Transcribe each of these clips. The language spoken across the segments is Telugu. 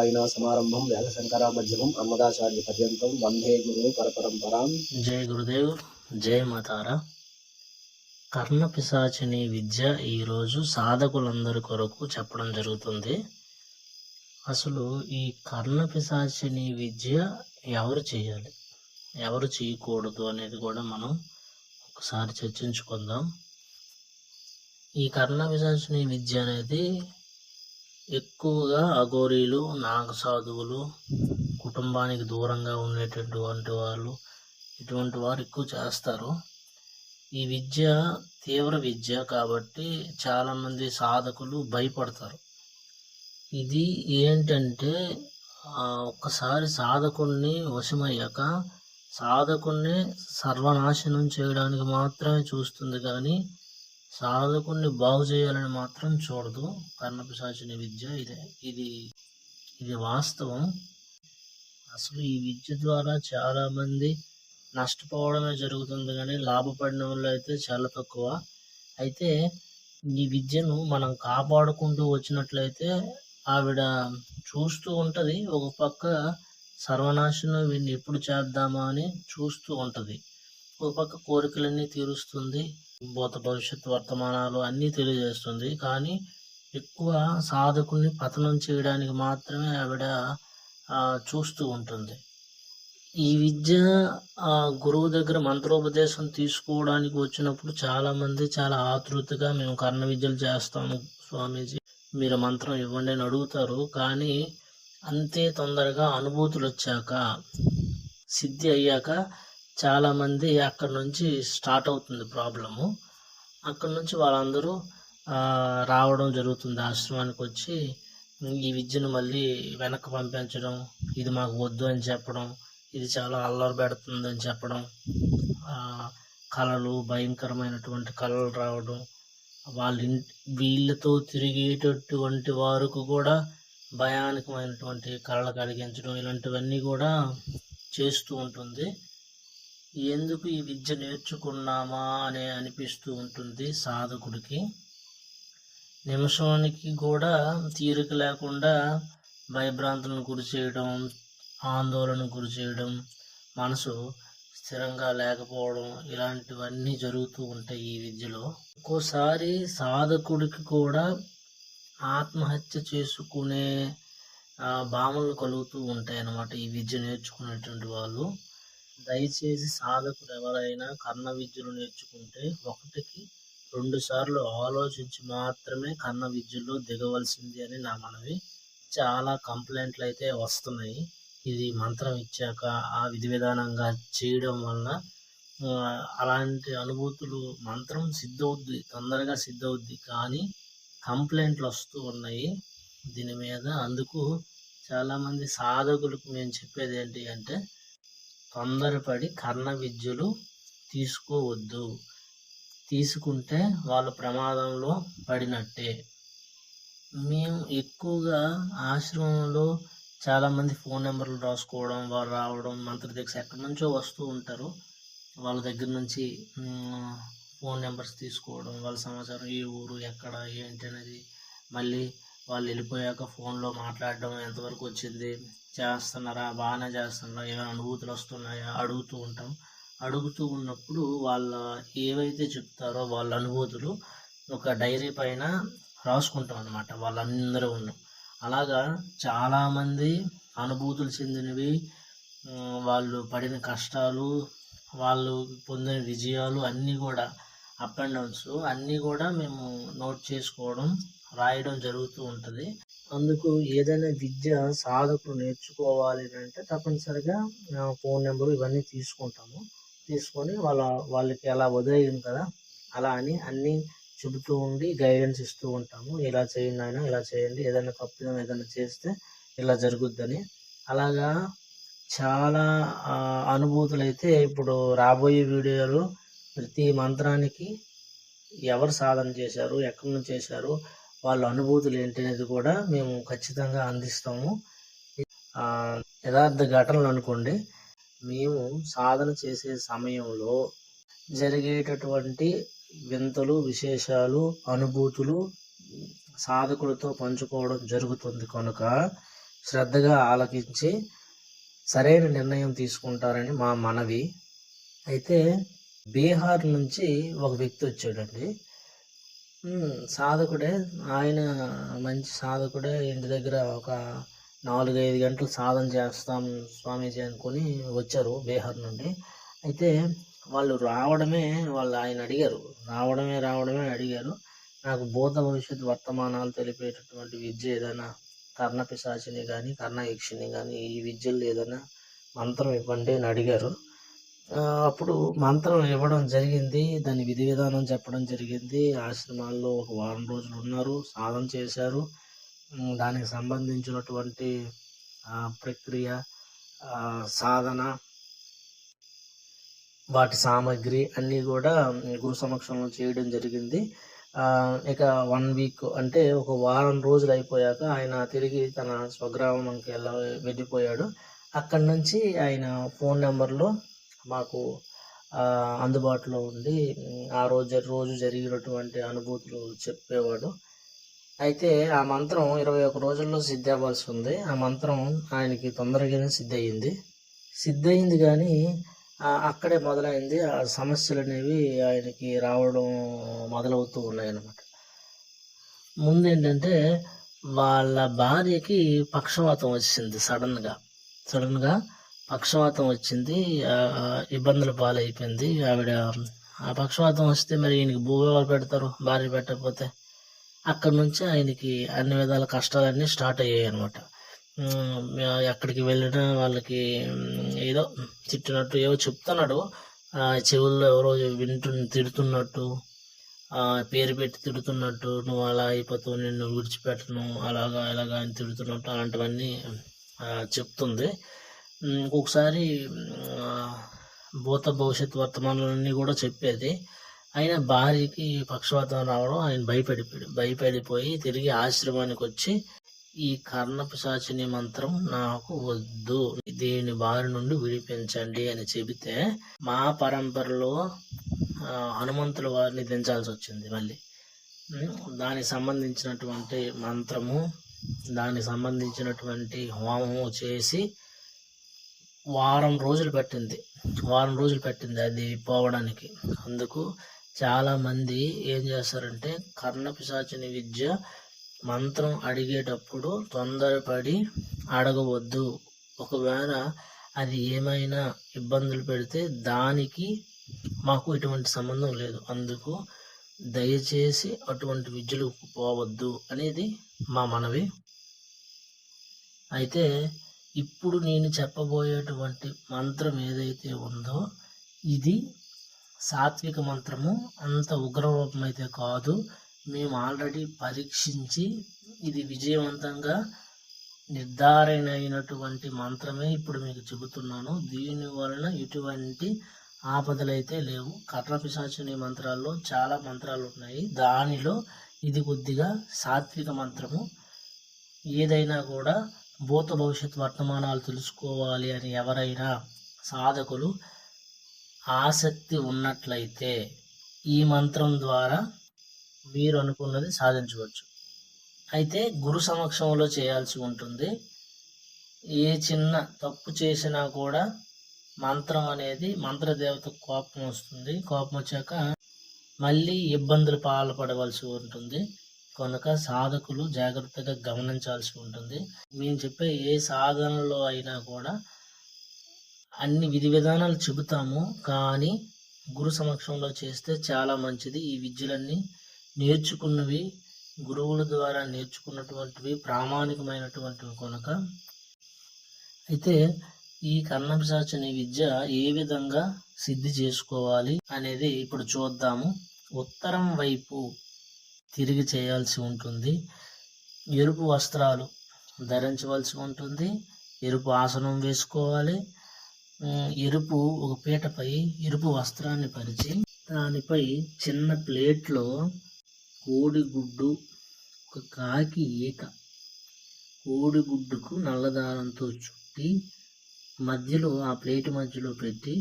నారాయణ సమారంభం వేదశంకర మధ్యమం అన్నదాచార్య పర్యంతం. వందే గురు పరపరంపరాం. జై గురుదేవ్ జయ మాతారా. కర్ణ పిశాచిని విద్య ఈరోజు సాధకులందరి కొరకు చెప్పడం జరుగుతుంది. అసలు ఈ కర్ణ పిశాచిని విద్య ఎవరు చేయాలి? ఎవరు చేయకూడదు అనేది కూడా మనం ఒకసారి చర్చించుకుందాం. ఈ కర్ణ పిశాచిని విద్య అనేది ఎక్కువగా అఘోరీలు నాగ సాధువులు కుటుంబానికి దూరంగా ఉండేటటువంటి వాళ్ళు ఇటువంటి వారు ఎక్కువ చేస్తారు. ఈ విద్య తీవ్ర విద్య కాబట్టి చాలామంది సాధకులు భయపడతారు. ఇది ఏంటంటే ఒక్కసారి సాధకుణ్ణి వశమయ్యాక సాధకుణ్ణి సర్వనాశనం చేయడానికి మాత్రమే చూస్తుంది కానీ సాధకుణ్ణి బాగు చేయాలని మాత్రం చూడదు. కర్ణపిశాచిని విద్య ఇదే. ఇది ఇది వాస్తవం. అసలు ఈ విద్య ద్వారా చాలామంది నష్టపోవడమే జరుగుతుంది కానీ లాభపడిన వాళ్ళు అయితే చాలా తక్కువ. అయితే ఈ విద్యను మనం కాపాడుకుంటూ వచ్చినట్లయితే ఆవిడ చూస్తూ ఉంటుంది. ఒక పక్క సర్వనాశనం వీడిని ఎప్పుడు చేద్దామా అని చూస్తూ ఉంటుంది. ఒక పక్క కోరికలన్నీ తీరుస్తుంది. భూత భవిష్యత్ వర్తమానాలు అన్నీ తెలియజేస్తుంది. కానీ ఎక్కువ సాధకుని పతనం చేయడానికి మాత్రమే ఆవిడ చూస్తూ ఉంటుంది. ఈ విద్య ఆ గురువు దగ్గర మంత్రోపదేశం తీసుకోవడానికి వచ్చినప్పుడు చాలామంది చాలా ఆతృతగా మేము కర్ణ విద్యలు చేస్తాము స్వామీజీ మీరు మంత్రం ఇవ్వండి అని అడుగుతారు. కానీ అంతే తొందరగా అనుభూతులు వచ్చాక సిద్ధి అయ్యాక చాలామంది అక్కడ నుంచి స్టార్ట్ అవుతుంది ప్రాబ్లము. అక్కడ నుంచి వాళ్ళందరూ రావడం జరుగుతుంది. ఆశ్రమానికి వచ్చి ఈ విద్యను మళ్ళీ వెనక్కి పంపించడం ఇది మాకు వద్దు అని చెప్పడం ఇది చాలా అల్లరి పెడుతుందని చెప్పడం కళలు భయంకరమైనటువంటి కళలు రావడం వాళ్ళ ఇంటి వీళ్ళతో తిరిగేటటువంటి వారికి కూడా భయానకమైనటువంటి కళలు కలిగించడం ఇలాంటివన్నీ కూడా చేస్తూ ఉంటుంది. ఎందుకు ఈ విద్య నేర్చుకున్నామా అని అనిపిస్తూ ఉంటుంది సాధకుడికి. నిమిషానికి కూడా తీరిక లేకుండా భయభ్రాంతులను గురి చేయడం ఆందోళన గురి చేయడం మనసు స్థిరంగా లేకపోవడం ఇలాంటివన్నీ జరుగుతూ ఉంటాయి ఈ విద్యలో. ఒక్కోసారి సాధకుడికి కూడా ఆత్మహత్య చేసుకునే భావనలు కలుగుతూ ఉంటాయి అన్నమాట ఈ విద్య నేర్చుకునేటువంటి వాళ్ళు. దయచేసి సాధకుడు ఎవరైనా కర్ణ విద్యలు నేర్చుకుంటే ఒకటికి రెండు సార్లు ఆలోచించి మాత్రమే కర్ణ విద్యలో దిగవలసింది అని నా మనవి. చాలా కంప్లైంట్లు అయితే వస్తున్నాయి. ఇది మంత్రం ఇచ్చాక ఆ విధి విధానంగా చేయడం వల్ల అలాంటి అనుభూతులు మంత్రం సిద్ధవుద్ది తొందరగా సిద్ధవుద్ది. కానీ కంప్లైంట్లు వస్తూ ఉన్నాయి. దీని మీద అందుకు చాలామంది సాధకులకు మేము చెప్పేది ఏంటి అంటే తొందరపడి కర్ణ విద్యలు తీసుకోవద్దు. తీసుకుంటే వాళ్ళు ప్రమాదంలో పడినట్టే. మేము ఎక్కువగా ఆశ్రమంలో చాలామంది ఫోన్ నెంబర్లు రాసుకోవడం వారు రావడం మంత్రి దీక్ష ఎక్కడి నుంచో వస్తూ ఉంటారు. వాళ్ళ దగ్గర నుంచి ఫోన్ నెంబర్స్ తీసుకోవడం వాళ్ళ సమాచారం ఏ ఊరు ఎక్కడ ఏంటి అనేది మళ్ళీ వాళ్ళు వెళ్ళిపోయాక ఫోన్లో మాట్లాడడం ఎంతవరకు వచ్చింది చేస్తున్నారా బాగానే చేస్తున్నారా ఏమైనా అనుభూతులు వస్తున్నాయా అడుగుతూ ఉంటాం. అడుగుతూ ఉన్నప్పుడు వాళ్ళ ఏవైతే చెప్తారో వాళ్ళ అనుభూతులు ఒక డైరీ పైన రాసుకుంటాం అనమాట వాళ్ళందరూ ఉన్నాం. అలాగా చాలామంది అనుభూతులు చెందినవి వాళ్ళు పడిన కష్టాలు వాళ్ళు పొందిన విజయాలు అన్నీ కూడా అప్ అండ్ డౌన్స్ అన్నీ కూడా మేము నోట్ చేసుకోవడం రాయడం జరుగుతూ ఉంటుంది. అందుకు ఏదైనా విద్య సాధకులు నేర్చుకోవాలి అంటే తప్పనిసరిగా ఫోన్ నెంబరు ఇవన్నీ తీసుకుంటాము. తీసుకొని వాళ్ళ వాళ్ళకి అలా వదిలేయం కదా అలా అని అన్నీ చెబుతూ ఉండి గైడెన్స్ ఇస్తూ ఉంటాము. ఇలా చేయండి ఆయన ఇలా చేయండి. ఏదైనా తప్పిదం ఏదైనా చేస్తే ఇలా జరుగుద్దని. అలాగా చాలా అనుభూతులు అయితే ఇప్పుడు రాబోయే వీడియోలో ప్రతి మంత్రానికి ఎవరు సాధన చేశారు ఎక్కడి నుంచి చేశారు వాళ్ళ అనుభూతులు ఏంటి అనేది కూడా మేము ఖచ్చితంగా అందిస్తాము. యథార్థ ఘటనలు అనుకోండి మేము సాధన చేసే సమయంలో జరిగేటటువంటి వింతలు విశేషాలు అనుభూతులు సాధకులతో పంచుకోవడం జరుగుతుంది కనుక శ్రద్ధగా ఆలకించి సరైన నిర్ణయం తీసుకుంటారని మా మనవి. అయితే బీహార్ నుంచి ఒక వ్యక్తి వచ్చాడండి. సాధకుడే. ఆయన మంచి సాధకుడే. ఇంటి దగ్గర ఒక నాలుగైదు గంటలు సాధన చేస్తాం స్వామీజీ అనుకొని వచ్చారు బీహార్ నుండి. అయితే వాళ్ళు రావడమే వాళ్ళు ఆయన అడిగారు. రావడమే రావడమే అడిగారు. నాకు భూత భవిష్యత్ వర్తమానాలు తెలిపేటటువంటి విద్య ఏదైనా కర్ణ పిశాచిని కానీ కర్ణ యక్షిని కానీ ఈ విద్యలు ఏదైనా మంత్రం ఇవ్వండి అని అడిగారు. అప్పుడు మంత్రం ఇవ్వడం జరిగింది. దాని విధి విధానం చెప్పడం జరిగింది. ఆశ్రమాల్లో ఒక వారం రోజులు ఉన్నారు. సాధన చేశారు. దానికి సంబంధించినటువంటి ప్రక్రియ సాధన వాటి సామాగ్రి అన్నీ కూడా గురు సమక్షంలో చేయడం జరిగింది. ఇక వన్ వీక్ అంటే ఒక వారం రోజులు అయిపోయాక ఆయన తిరిగి తన స్వగ్రామంకి వెళ్ళ వెళ్ళిపోయాడు. అక్కడి నుంచి ఆయన ఫోన్ నెంబర్లో మాకు అందుబాటులో ఉండి ఆ రోజు రోజు జరిగినటువంటి అనుభూతులు చెప్పేవాడు. అయితే ఆ మంత్రం ఇరవై ఒక రోజుల్లో సిద్ధి అవ్వాల్సి ఉంది. ఆ మంత్రం ఆయనకి తొందరగానే సిద్ధయింది సిద్ధయింది కానీ అక్కడే మొదలైంది. ఆ సమస్యలు అనేవి ఆయనకి రావడం మొదలవుతూ ఉన్నాయి అన్నమాట ముందు ఏంటంటే వాళ్ళ భార్యకి పక్షవాతం వచ్చింది సడన్గా. సడన్గా పక్షవాతం వచ్చింది ఇబ్బందుల పాలైపోయింది. ఆవిడ ఆ పక్షవాతం వస్తే మరి ఈయనకి భూమి ఎవరు పెడతారు? భార్య పెట్టకపోతే అక్కడ నుంచి ఆయనకి అన్ని విధాల కష్టాలన్నీ స్టార్ట్ అయ్యాయి అనమాట ఎక్కడికి వెళ్ళినా వాళ్ళకి ఏదో తిట్టినట్టు ఏవో చెప్తున్నాడు. చెవుల్లో ఎవరో వింటు తిడుతున్నట్టు పేరు పెట్టి తిడుతున్నట్టు నువ్వు అలా అయిపోతావు నిన్ను విడిచిపెట్టను అలాగా ఇలాగా అని తిడుతున్నట్టు అలాంటివన్నీ చెప్తుంది. ఇంకొకసారి భూత భవిష్యత్ వర్తమానాలన్నీ కూడా చెప్పేది. ఆయన భార్యకి పక్షవాతం రావడం ఆయన భయపడిపోయాడు. భయపడిపోయి తిరిగి ఆశ్రమానికి వచ్చి ఈ కర్ణపిశాచిని మంత్రం నాకు వద్దు దీని బారి నుండి విడిపించండి అని చెబితే మా పరంపరలో హనుమంతుల వారిని దించాల్సి వచ్చింది మళ్ళీ. దానికి సంబంధించినటువంటి మంత్రము దానికి సంబంధించినటువంటి హోమము చేసి వారం రోజులు పట్టింది. వారం రోజులు పట్టింది అది పోవడానికి. అందుకు చాలామంది ఏం చేస్తారంటే కర్ణ విద్య మంత్రం అడిగేటప్పుడు తొందరపడి అడగవద్దు. ఒకవేళ అది ఏమైనా ఇబ్బందులు పెడితే దానికి మాకు ఎటువంటి సంబంధం లేదు. అందుకు దయచేసి అటువంటి విద్యలు పోవద్దు అనేది మా మనవి. అయితే ఇప్పుడు నేను చెప్పబోయేటువంటి మంత్రం ఏదైతే ఉందో ఇది సాత్విక మంత్రము. అంత ఉగ్రరూపం అయితే కాదు. మేము ఆల్రెడీ పరీక్షించి ఇది విజయవంతంగా నిర్ధారణ అయినటువంటి మంత్రమే ఇప్పుడు మీకు చెబుతున్నాను. దీని వలన ఎటువంటి ఆపదలైతే లేవు. కర్ణపిశాచిని మంత్రాల్లో చాలా మంత్రాలు ఉన్నాయి. దానిలో ఇది కొద్దిగా సాత్విక మంత్రము. ఏదైనా కూడా భూత భవిష్యత్ వర్తమానాలు తెలుసుకోవాలి అని ఎవరైనా సాధకులు ఆసక్తి ఉన్నట్లయితే ఈ మంత్రం ద్వారా మీరు అనుకున్నది సాధించవచ్చు. అయితే గురు సమక్షంలో చేయాల్సి ఉంటుంది. ఏ చిన్న తప్పు చేసినా కూడా మంత్రం అనేది మంత్రదేవత కోపం వస్తుంది. కోపం వచ్చాక మళ్ళీ ఇబ్బందులు పాల్పడవలసి ఉంటుంది. కనుక సాధకులు జాగ్రత్తగా గమనించాల్సి ఉంటుంది. మేము చెప్పే ఏ సాధనలో అయినా కూడా అన్ని విధి విధానాలు చెబుతాము. కానీ గురు సమక్షంలో చేస్తే చాలా మంచిది. ఈ విద్యలన్నీ నేర్చుకున్నవి గురువుల ద్వారా నేర్చుకున్నటువంటివి ప్రామాణికమైనటువంటివి కనుక. అయితే ఈ కర్ణపిశాచని విద్య ఏ విధంగా సిద్ధి చేసుకోవాలి అనేది ఇప్పుడు చూద్దాము. ఉత్తరం వైపు తిరిగి చేయాల్సి ఉంటుంది. ఎరుపు వస్త్రాలు ధరించవలసి ఉంటుంది. ఎరుపు ఆసనం వేసుకోవాలి. ఎరుపు ఒక పీటపై ఎరుపు వస్త్రాన్ని పరిచి దానిపై చిన్న ప్లేట్లో కోడిగుడ్డు ఒక కాకి ఈక కోడిగుడ్డుకు నల్లదారంతో చుట్టి మధ్యలో ఆ ప్లేట్ మధ్యలో పెట్టి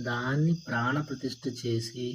దాన్ని ప్రాణ ప్రతిష్ఠ చేసి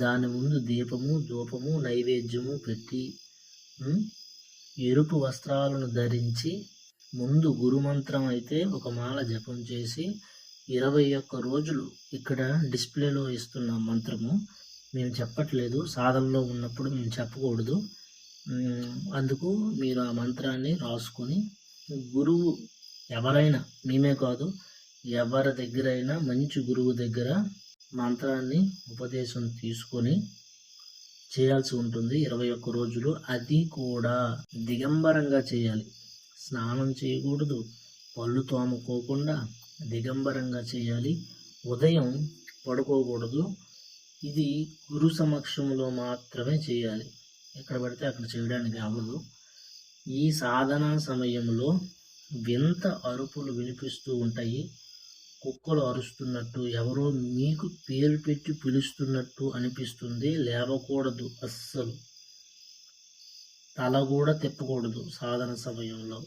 దాని ముందు దీపము ధూపము నైవేద్యము పెట్టి ఎరుపు వస్త్రాలను ధరించి ముందు గురు మంత్రం అయితే ఒక మాల జపం చేసి ఇరవై ఒక్క రోజులు ఇక్కడ డిస్ప్లేలో ఇస్తున్న మంత్రము. మేము చెప్పట్లేదు సాధనలో ఉన్నప్పుడు మేము చెప్పకూడదు. అందుకు మీరు ఆ మంత్రాన్ని రాసుకొని గురువు ఎవరైనా మేమే కాదు ఎవరి దగ్గరైనా మంచి గురువు దగ్గర మంత్రాన్ని ఉపదేశం తీసుకొని చేయాల్సి ఉంటుంది. ఇరవై ఒక్క రోజులు అది కూడా దిగంబరంగా చేయాలి. స్నానం చేయకూడదు. పళ్ళు తోముకోకుండా దిగంబరంగా చేయాలి. ఉదయం పడుకోకూడదు. ఇది గురు సమక్షంలో మాత్రమే చేయాలి. ఎక్కడ పడితే అక్కడ చేయడానికి అవ్వదు. ఈ సాధన సమయంలో వింత అరుపులు వినిపిస్తూ ఉంటాయి. కుక్కలు అరుస్తున్నట్టు ఎవరో మీకు పేరు పెట్టి పిలుస్తున్నట్టు అనిపిస్తుంది. లేవకూడదు అస్సలు. తల కూడా తిప్పకూడదు సాధన సమయంలో.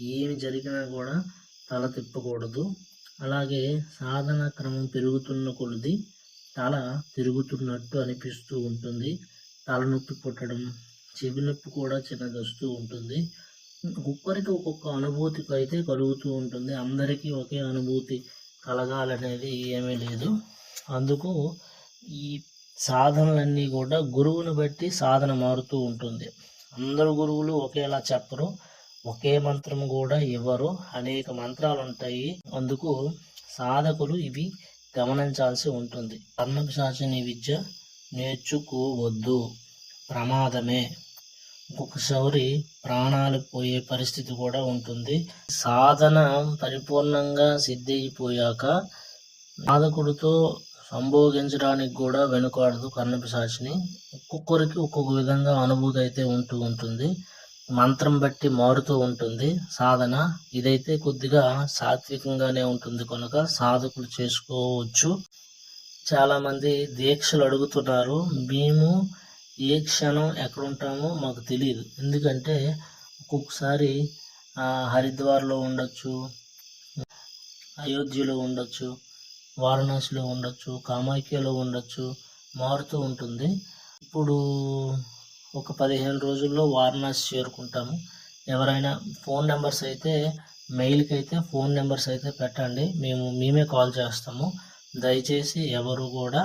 ఏమి జరిగినా కూడా తల తిప్పకూడదు. అలాగే సాధన క్రమం పెరుగుతున్న కొలది తల తిరుగుతున్నట్టు అనిపిస్తూ ఉంటుంది. తలనొప్పి పుట్టడం చెవి నొప్పి కూడా చిన్నది వస్తూ ఉంటుంది. ఒక్కొక్కరికి ఒక్కొక్క అనుభూతికి అయితే కలుగుతూ ఉంటుంది. అందరికీ ఒకే అనుభూతి. కలగాలనేది ఏమీ లేదు. అందుకు ఈ సాధనలన్నీ కూడా గురువుని బట్టి సాధన మారుతూ ఉంటుంది. అందరు గురువులు ఒకేలా చెప్పరు. ఒకే మంత్రం కూడా ఇవ్వరు. అనేక మంత్రాలు ఉంటాయి. అందుకు సాధకులు ఇవి గమనించాల్సి ఉంటుంది. అన్నపిశాచిని విద్య నేర్చుకోవద్దు. ప్రమాదమే. ఒక్కొక్కసారి ప్రాణాలు పోయే పరిస్థితి కూడా ఉంటుంది. సాధన పరిపూర్ణంగా సిద్ధిపోయాక అయిపోయాక సాధకుడితో సంభోగించడానికి కూడా వెనుకాడదు కర్ణపిశాచిని. ఒక్కొక్కరికి ఒక్కొక్క విధంగా అనుభూతి అయితే ఉంటూ ఉంటుంది. మంత్రం బట్టి మారుతూ ఉంటుంది. సాధన ఇదైతే కొద్దిగా సాత్వికంగానే ఉంటుంది కనుక సాధకులు చేసుకోవచ్చు. చాలామంది దీక్షలు అడుగుతున్నారు. మేము ఏ క్షణం ఎక్కడ ఉంటామో మాకు తెలియదు. ఎందుకంటే ఒక్కొక్కసారి హరిద్వార్లో ఉండొచ్చు అయోధ్యలో ఉండొచ్చు వారణాసిలో ఉండొచ్చు కామాఖ్యలో ఉండొచ్చు మారుతూ ఉంటుంది. ఇప్పుడు ఒక పదిహేను రోజుల్లో వారణాసి చేరుకుంటాము. ఎవరైనా ఫోన్ నెంబర్స్ అయితే మెయిల్కి అయితే ఫోన్ నెంబర్స్ అయితే పెట్టండి. మేము మేమే కాల్ చేస్తాము. దయచేసి ఎవరు కూడా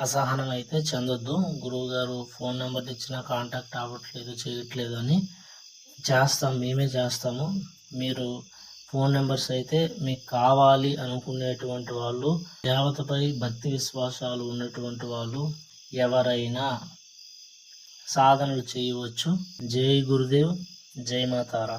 అసహనం అయితే చెందొద్దు. గురువు గారు ఫోన్ నెంబర్ ఇచ్చినా కాంటాక్ట్ అవ్వట్లేదు చేయట్లేదు అని చేస్తాం. మేమే చేస్తాము. మీరు ఫోన్ నెంబర్స్ అయితే మీకు కావాలి అనుకునేటువంటి వాళ్ళు దేవతపై భక్తి విశ్వాసాలు ఉన్నటువంటి వాళ్ళు ఎవరైనా సాధనలు చేయవచ్చు. జై గురుదేవ్ జై మాతారా.